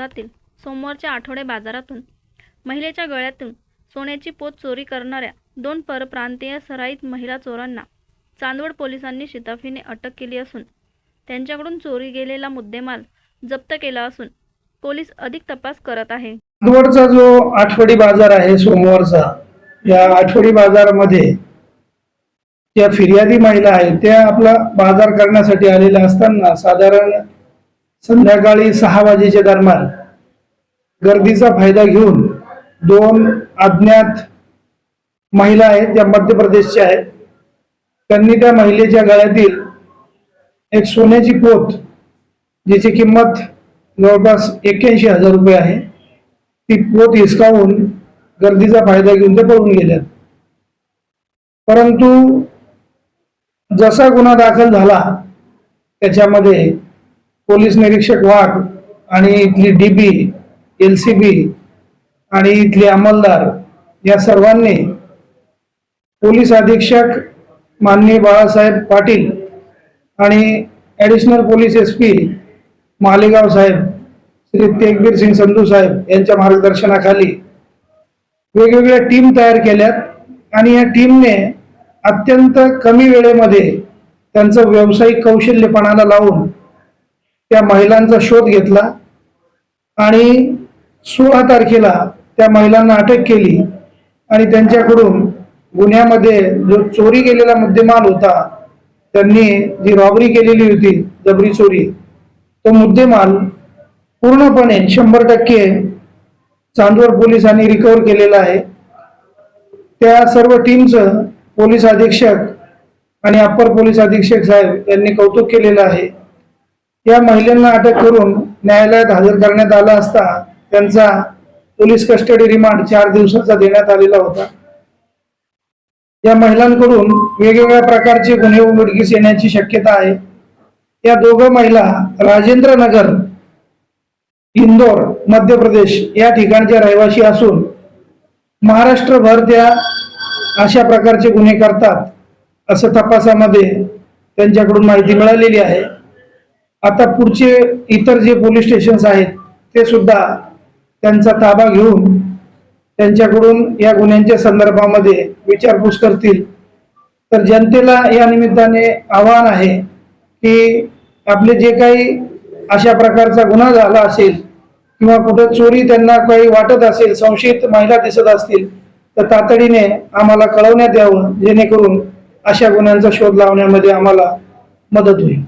शहरातील सोमवारच्या आठवडे बाजारातून महिलेच्या गळ्यातून सोन्याची पोत चोरी करणाऱ्या दोन परप्रांतीय सराईत महिला चोरांना चांदवड पोलिसांनी शिताफीने अटक केली असून त्यांच्याकडून चोरी गेलेला मुद्देमाल जप्त केला असून पोलीस अधिक तपास करत आहे. चांदवडचा जो आठवडी बाजार आहे सोमवारचा या आठवडी बाजारामध्ये ज्या फिर्यादी महिला आहेत त्या आपला बाजार करण्यासाठी आलेल्या असताना साधारण संध्याकाळी सहा वाजेच्या दरम्यान गर्दीचा फायदा घेऊन दोन अज्ञात महिला आहेत त्या मध्य प्रदेशच्या आहेत. त्यांनी त्या महिलेच्या गळ्यातील एक सोन्याची पोत ज्याची किंमत जवळपास एक्क्याऐंशी हजार रुपये आहे ती पोत हिसकावून गर्दीचा फायदा घेऊन ते पळून गेल्यात. परंतु जसा गुन्हा दाखल झाला त्याच्यामध्ये पोलीस निरीक्षक वाघ आणि इथली डीबी एल सी बी आणि इथले अंमलदार या सर्वांनी पोलीस अधीक्षक माननीय बाळासाहेब पाटील आणि additional police S P Malegaon saheb Shri Tegbir Singh Sandhu saheb यांच्या मार्गदर्शनाखाली वेगवेगळ्या टीम तयार केल्यात आणि या टीमने अत्यंत कमी वेळेमध्ये त्यांचं व्यावसायिक कौशल्यपणाला लावून त्या महिलांचा शोध घेतला आणि सोळा तारखेला त्या महिलांना अटक केली आणि त्यांच्याकडून गुन्ह्यामध्ये जो चोरी केलेला मुद्देमाल होता त्यांनी जी रॉबरी केलेली होती जबरी चोरी तो मुद्देमाल पूर्णपणे शंभर टक्के चांदवड पोलिसांनी रिकव्हर केलेला आहे. त्या सर्व टीमचं पोलीस अधीक्षक आणि अप्पर पोलीस अधीक्षक साहेब यांनी कौतुक केलेलं आहे. या महिलांना अटक करून न्यायालयात हजर करण्यात आला असता त्यांचा पोलीस कस्टडी रिमांड चार दिवसाचा देण्यात आलेला होता. या महिलांकडून वेगवेगळ्या प्रकारचे गुन्हे उघडकीस येण्याची शक्यता आहे. या दोघं महिला राजेंद्र नगर इंदोर मध्य प्रदेश या ठिकाणच्या रहिवासी असून महाराष्ट्रभर त्या अशा प्रकारचे गुन्हे करतात असं तपासामध्ये त्यांच्याकडून माहिती मिळालेली आहे. आता पुढचे इतर जे पोलीस स्टेशन्स आहेत ते सुद्धा त्यांचा ताबा घेऊन त्यांच्याकडून या गुन्ह्यांच्या संदर्भामध्ये विचारपूस करतील. तर जनतेला या निमित्ताने आव्हान आहे की आपले जे काही अशा प्रकारचा गुन्हा झाला असेल किंवा कुठं चोरी त्यांना काही वाटत असेल संशयित महिला दिसत असतील तर तातडीने आम्हाला कळवण्यात यावं जेणेकरून अशा गुन्ह्यांचा शोध लावण्यामध्ये आम्हाला मदत होईल.